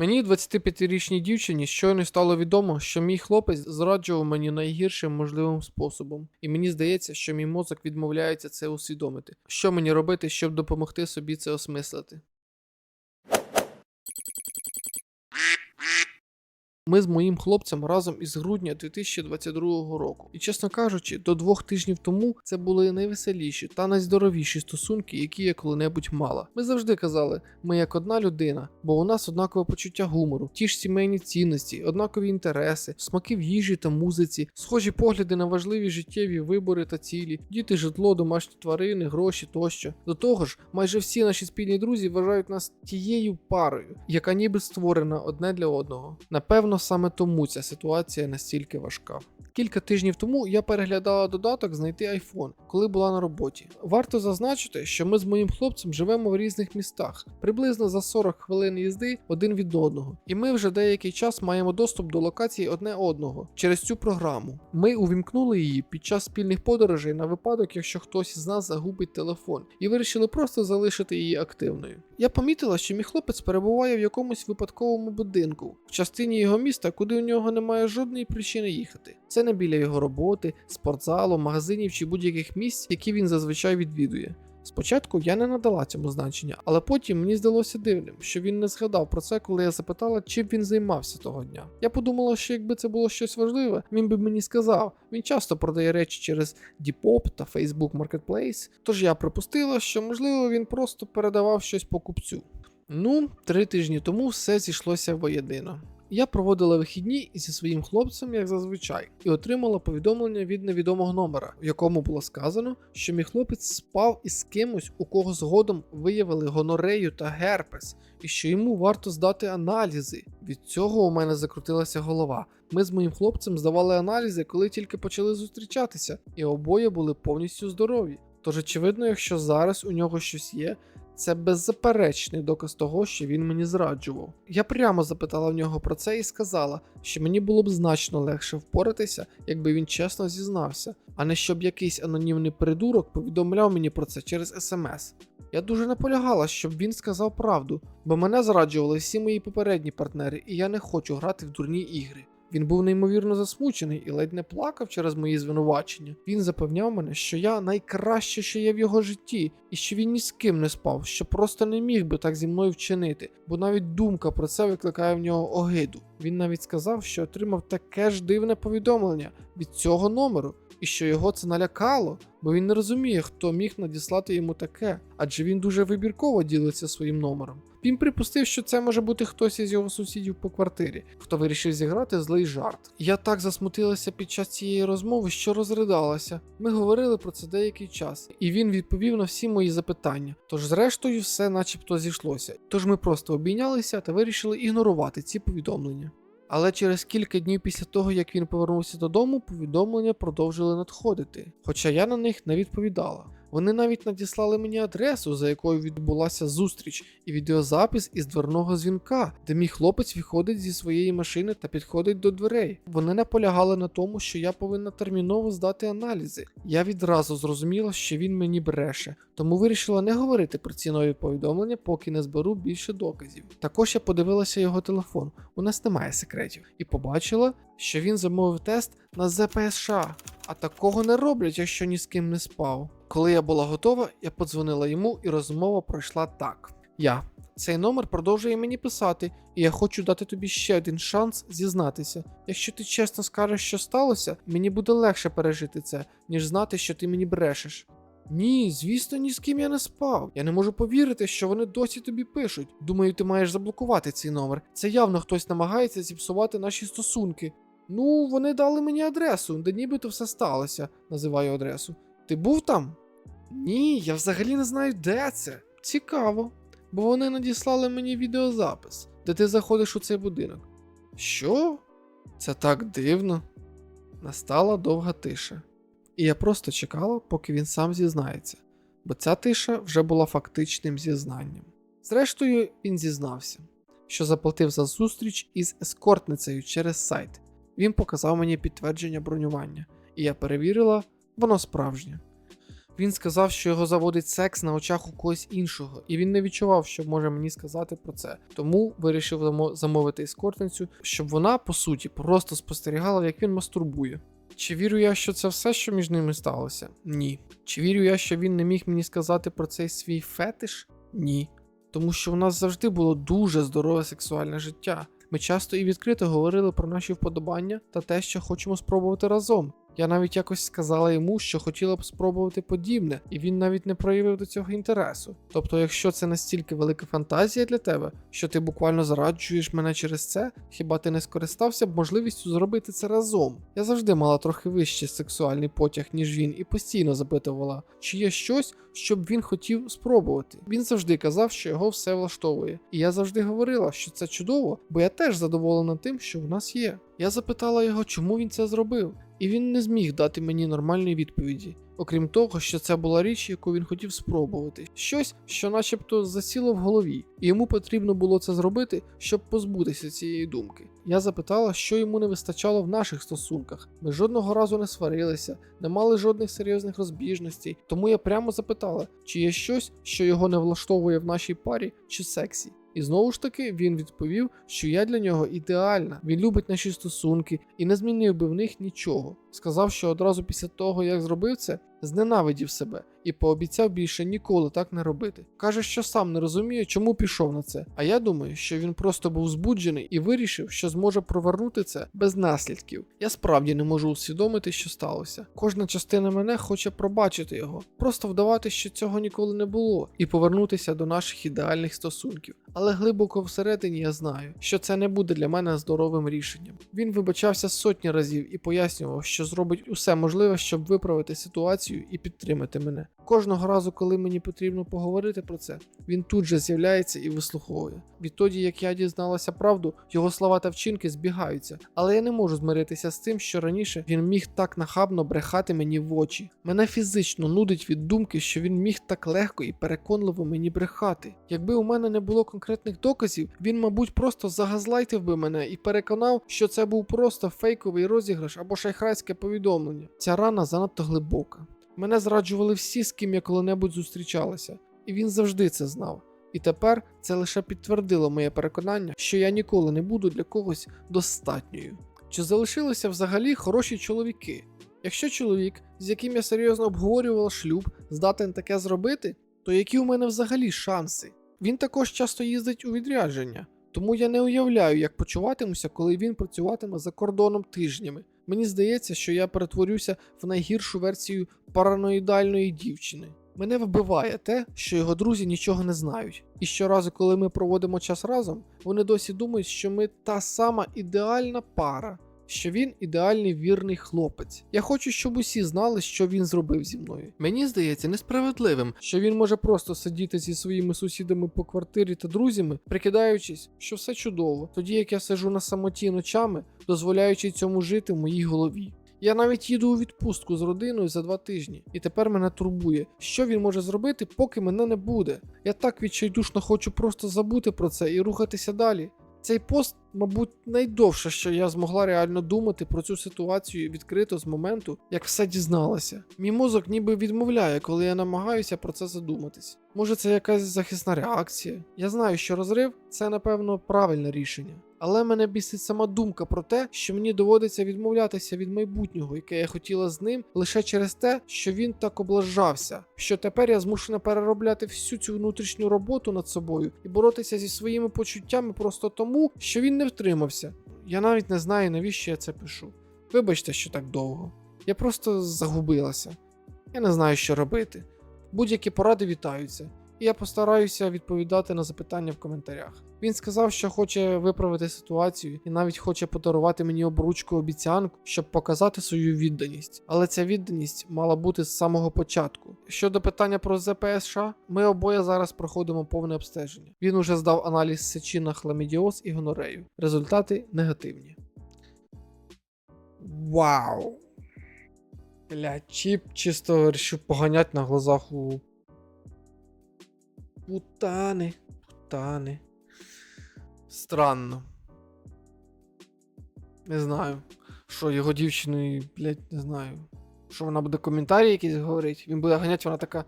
Мені, 25-річній дівчині, щойно стало відомо, що мій хлопець зраджував мені найгіршим можливим способом, і мені здається, що мій мозок відмовляється це усвідомити. Що мені робити, щоб допомогти собі це осмислити? Ми з моїм хлопцем разом із грудня 2022 року. І чесно кажучи, до двох тижнів тому це були найвеселіші та найздоровіші стосунки, які я коли-небудь мала. Ми завжди казали, ми як одна людина, бо у нас однакове почуття гумору, ті ж сімейні цінності, однакові інтереси, смаки в їжі та музиці, схожі погляди на важливі життєві вибори та цілі, діти, житло, домашні тварини, гроші тощо. До того ж, майже всі наші спільні друзі вважають нас тією парою, яка ніби створена одне для одного. Напевно, саме тому ця ситуація настільки важка. Кілька тижнів тому я переглядала додаток знайти iPhone, коли була на роботі. Варто зазначити, що ми з моїм хлопцем живемо в різних містах, приблизно за 40 хвилин їзди один від одного, і ми вже деякий час маємо доступ до локації одне одного через цю програму. Ми увімкнули її під час спільних подорожей на випадок, якщо хтось із нас загубить телефон, і вирішили просто залишити її активною. Я помітила, що мій хлопець перебуває в якомусь випадковому будинку, в частині його міста, куди у нього немає жодної причини їхати. Це не біля його роботи, спортзалу, магазинів чи будь-яких місць, які він зазвичай відвідує. Спочатку я не надала цьому значення, але потім мені здалося дивним, що він не згадав про це, коли я запитала, чим він займався того дня. Я подумала, що якби це було щось важливе, він би мені сказав. Він часто продає речі через Depop та Facebook Marketplace, тож я припустила, що можливо він просто передавав щось покупцю. Ну, три тижні тому все зійшлося воєдино. Я проводила вихідні зі своїм хлопцем, як зазвичай, і отримала повідомлення від невідомого номера, в якому було сказано, що мій хлопець спав із кимось, у кого згодом виявили гонорею та герпес, і що йому варто здати аналізи. Від цього у мене закрутилася голова. Ми з моїм хлопцем здавали аналізи, коли тільки почали зустрічатися, і обоє були повністю здорові. Тож, очевидно, якщо зараз у нього щось є, це беззаперечний доказ того, що він мені зраджував. Я прямо запитала в нього про це і сказала, що мені було б значно легше впоратися, якби він чесно зізнався, а не щоб якийсь анонімний придурок повідомляв мені про це через смс. Я дуже наполягала, щоб він сказав правду, бо мене зраджували всі мої попередні партнери, і я не хочу грати в дурні ігри. Він був неймовірно засмучений і ледь не плакав через мої звинувачення. Він запевняв мене, що я найкраще, що є в його житті, і що він ні з ким не спав, що просто не міг би так зі мною вчинити, бо навіть думка про це викликає в нього огиду. Він навіть сказав, що отримав таке ж дивне повідомлення від цього номеру, і що його це налякало, бо він не розуміє, хто міг надіслати йому таке, адже він дуже вибірково ділиться своїм номером. Він припустив, що це може бути хтось із його сусідів по квартирі, хто вирішив зіграти злий жарт. Я так засмутилася під час цієї розмови, що розридалася. Ми говорили про це деякий час, і він відповів на всі мої запитання. Тож, зрештою, все начебто зійшлося. Тож ми просто обійнялися та вирішили ігнорувати ці повідомлення. Але через кілька днів після того, як він повернувся додому, повідомлення продовжили надходити, хоча я на них не відповідала. Вони навіть надіслали мені адресу, за якою відбулася зустріч, і відеозапис із дверного дзвінка, де мій хлопець виходить зі своєї машини та підходить до дверей. Вони наполягали на тому, що я повинна терміново здати аналізи. Я відразу зрозуміла, що він мені бреше, тому вирішила не говорити про ці нові повідомлення, поки не зберу більше доказів. Також я подивилася його телефон, у нас немає секретів, і побачила, що він замовив тест на ЗПСШ, а такого не роблять, якщо ні з ким не спав. Коли я була готова, я подзвонила йому, і розмова пройшла так: Я. Цей номер продовжує мені писати, і я хочу дати тобі ще один шанс зізнатися. Якщо ти чесно скажеш, що сталося, мені буде легше пережити це, ніж знати, що ти мені брешеш. Ні, звісно, ні з ким я не спав. Я не можу повірити, що вони досі тобі пишуть. Думаю, ти маєш заблокувати цей номер. Це явно хтось намагається зіпсувати наші стосунки. Ну, вони дали мені адресу, де нібито все сталося, називаю адресу. Ти був там? Ні, я взагалі не знаю, де це. Цікаво. Бо вони надіслали мені відеозапис, де ти заходиш у цей будинок. Що? Це так дивно. Настала довга тиша. І я просто чекала, поки він сам зізнається, бо ця тиша вже була фактичним зізнанням. Зрештою, він зізнався, що заплатив за зустріч із ескортницею через сайт. Він показав мені підтвердження бронювання, і я перевірила, воно справжнє. Він сказав, що його заводить секс на очах у когось іншого, і він не відчував, що може мені сказати про це. Тому вирішив замо- замовити ескортницю, щоб вона, по суті, просто спостерігала, як він мастурбує. Чи вірю я, що це все, що між ними сталося? Ні. Чи вірю я, що він не міг мені сказати про цей свій фетиш? Ні. Тому що у нас завжди було дуже здорове сексуальне життя. Ми часто і відкрито говорили про наші вподобання та те, що хочемо спробувати разом. Я навіть якось сказала йому, що хотіла б спробувати подібне, і він навіть не проявив до цього інтересу. Тобто, якщо це настільки велика фантазія для тебе, що ти буквально зраджуєш мене через це, хіба ти не скористався б можливістю зробити це разом? Я завжди мала трохи вищий сексуальний потяг, ніж він, і постійно запитувала, чи є щось, що б він хотів спробувати. Він завжди казав, що його все влаштовує. І я завжди говорила, що це чудово, бо я теж задоволена тим, що в нас є. Я запитала його, чому він це зробив, і він не зміг дати мені нормальної відповіді. Окрім того, що це була річ, яку він хотів спробувати, щось, що начебто засіло в голові, і йому потрібно було це зробити, щоб позбутися цієї думки. Я запитала, що йому не вистачало в наших стосунках. Ми жодного разу не сварилися, не мали жодних серйозних розбіжностей, тому я прямо запитала, чи є щось, що його не влаштовує в нашій парі чи сексі. І знову ж таки він відповів, що я для нього ідеальна, він любить наші стосунки і не змінив би в них нічого. Сказав, що одразу після того, як зробив це, зненавидів себе і пообіцяв більше ніколи так не робити. Каже, що сам не розуміє, чому пішов на це. А я думаю, що він просто був збуджений і вирішив, що зможе провернути це без наслідків. Я справді не можу усвідомити, що сталося. Кожна частина мене хоче пробачити його, просто вдавати, що цього ніколи не було, і повернутися до наших ідеальних стосунків. Але глибоко всередині я знаю, що це не буде для мене здоровим рішенням. Він вибачався сотні разів і пояснював, що зробить усе можливе, щоб виправити ситуацію і підтримати мене. Кожного разу, коли мені потрібно поговорити про це, він тут же з'являється і вислуховує. Відтоді, як я дізналася правду, його слова та вчинки збігаються, але я не можу змиритися з тим, що раніше він міг так нахабно брехати мені в очі. Мене фізично нудить від думки, що він міг так легко і переконливо мені брехати. Якби у мене не було конкретних доказів, він, мабуть, просто загазлайтив би мене і переконав, що це був просто фейковий розіграш або шайхрайське повідомлення. Ця рана занадто глибока. Мене зраджували всі, з ким я коли-небудь зустрічалася, і він завжди це знав. І тепер це лише підтвердило моє переконання, що я ніколи не буду для когось достатньою. Чи залишилися взагалі хороші чоловіки? Якщо чоловік, з яким я серйозно обговорювала шлюб, здатен таке зробити, то які у мене взагалі шанси? Він також часто їздить у відрядження, тому я не уявляю, як почуватимуся, коли він працюватиме за кордоном тижнями. Мені здається, що я перетворюся в найгіршу версію параноїдальної дівчини. Мене вбиває те, що його друзі нічого не знають. І щоразу, коли ми проводимо час разом, вони досі думають, що ми та сама ідеальна пара, що він ідеальний вірний хлопець. Я хочу, щоб усі знали, що він зробив зі мною. Мені здається несправедливим, що він може просто сидіти зі своїми сусідами по квартирі та друзями, прикидаючись, що все чудово, тоді як я сижу на самоті ночами, дозволяючи цьому жити в моїй голові. Я навіть їду у відпустку з родиною за два тижні, і тепер мене турбує, що він може зробити, поки мене не буде. Я так відчайдушно хочу просто забути про це і рухатися далі. Цей пост, мабуть, найдовше, що я змогла реально думати про цю ситуацію відкрито з моменту, як все дізналася. Мій мозок ніби відмовляє, коли я намагаюся про це задуматись. Може, це якась захисна реакція. Я знаю, що розрив це, напевно, правильне рішення. Але мене бісить сама думка про те, що мені доводиться відмовлятися від майбутнього, яке я хотіла з ним, лише через те, що він так облажався, що тепер я змушена переробляти всю цю внутрішню роботу над собою і боротися зі своїми почуттями просто тому, що він не втримався. Я навіть не знаю, навіщо я це пишу. Вибачте, що так довго. Я просто загубилася. Я не знаю, що робити. Будь-які поради вітаються, і я постараюся відповідати на запитання в коментарях. Він сказав, що хоче виправити ситуацію і навіть хоче подарувати мені обручку обіцянку, щоб показати свою відданість. Але ця відданість мала бути з самого початку. Щодо питання про ЗПСШ, ми обоє зараз проходимо повне обстеження. Він уже здав аналіз сечі на хламідіоз і гонорею. Результати негативні. Вау! Бля, чіп чисто вирішив поганять на глазах у. Путани. Путани. Странно. Не знаю. Що його дівчиною, блядь, не знаю. що вона буде коментарі якісь говорити, він буде ганяти, вона така.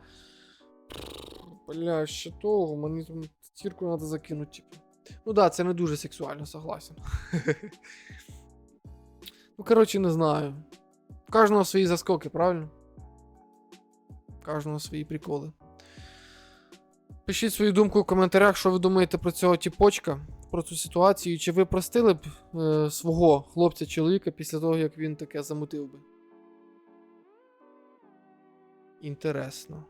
Бля, ще того, мені там стірку треба закинути, типу. Ну да, це не дуже сексуально, согласен. ну, коротше, не знаю. У кожного свої заскоки, правильно? У кожного свої приколи. Пишіть свою думку в коментарях, що ви думаєте про цього тіпочка, про цю ситуацію, чи ви простили б е, свого хлопця-чоловіка після того, як він таке замутив би. Інтересно.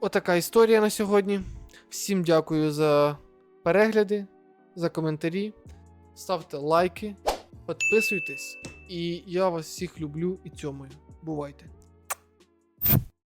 Отака історія на сьогодні. Всім дякую за перегляди, за коментарі. Ставте лайки, підписуйтесь. І я вас всіх люблю і цьомую. Бувайте!